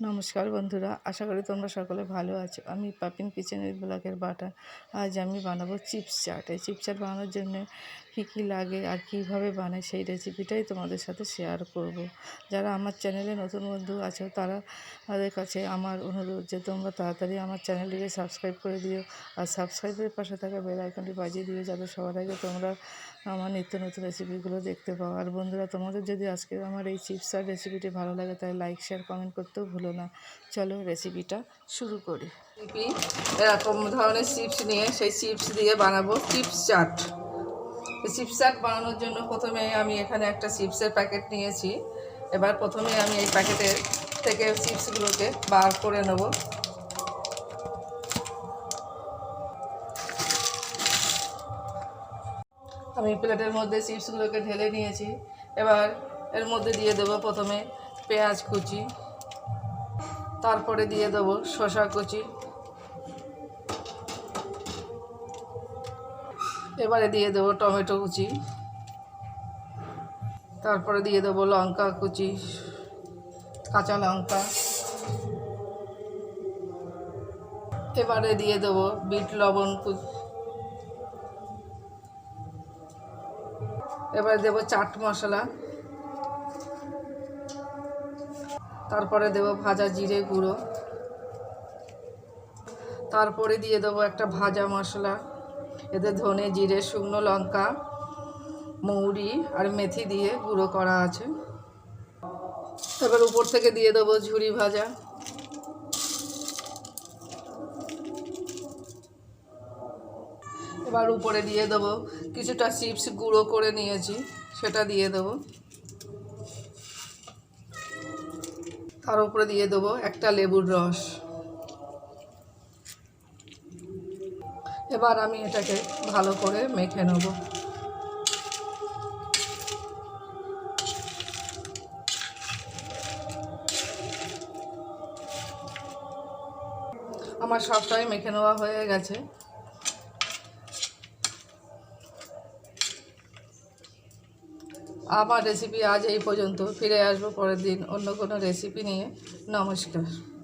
নমস্কার বন্ধুরা, আশা করি তোমরা সকলে ভালো আছো। আমি পাপিন কিচেনের ব্লকের বাটা। আজ আমি বানাবো চিপস চাট। এই চিপস চাট বানানোর জন্য কী কী লাগে আর কীভাবে বানাই সেই রেসিপিটাই তোমাদের সাথে শেয়ার করব। যারা আমার চ্যানেলে নতুন বন্ধু আছো, তারা তাদের কাছে আমার অনুরোধ যে তোমরা তাড়াতাড়ি আমার চ্যানেলটিকে সাবস্ক্রাইব করে দিও আর সাবস্ক্রাইবের পাশে থাকা বেল আইকনটি বাজিয়ে দিও যাতে সবার আগে তোমরা আমার নিত্য নতুন রেসিপিগুলো দেখতে পাও। আর বন্ধুরা, তোমাদের যদি আজকে আমার এই চিপস আর রেসিপিটি ভালো লাগে, তাহলে লাইক, শেয়ার, কমেন্ট করতেও ভুলো না। চলো রেসিপিটা শুরু করি। এরকম ধরনের চিপস নিয়ে সেই চিপস দিয়ে বানাবো চিপস চাট চিপস চাট বানানোর জন্য প্রথমে আমি এখানে একটা চিপসের প্যাকেট নিয়েছি। এবার প্রথমে আমি এই প্যাকেটের থেকে চিপসগুলোকে বার করে নেব। আমি প্লেটের মধ্যে চিপসগুলোকে ঢেলে নিয়েছি। এবার এর মধ্যে দিয়ে দেবো প্রথমে পেঁয়াজ কুচি। তারপরে দিয়ে দেবো শসা কুচি। এবারে দিয়ে দেবো টমেটো কুচি। তারপরে দিয়ে দেবো লঙ্কা কুচি, কাঁচা লঙ্কা। এবারে দিয়ে দেবো বিট লবণ কুচি এবারে দেবো চাট মশলা। তারপরে দেবো ভাজা জিরে গুঁড়ো। তারপরে দিয়ে দেবো একটা ভাজা মশলা। এতে ধনে, জিরে, শুকনো লঙ্কা, মৌরি আর মেথি দিয়ে গুঁড়ো করা আছে। এবার উপর থেকে দিয়ে দেবো ঝুরি ভাজা। এবার উপরে দিয়ে দেবো কিছুটা চিপস গুঁড়ো করে নিয়েছি, সেটা দিয়ে দেবো। তার উপরে দিয়ে দেবো একটা লেবুর রস। এবার আমি এটাকে ভালো করে মেখে নেব। আমার সবটাই মেখে নেওয়া হয়ে গেছে। আমার রেসিপি আজ এই পর্যন্ত। ফিরে আসব পরের দিন অন্য কোনো রেসিপি নিয়ে। নমস্কার।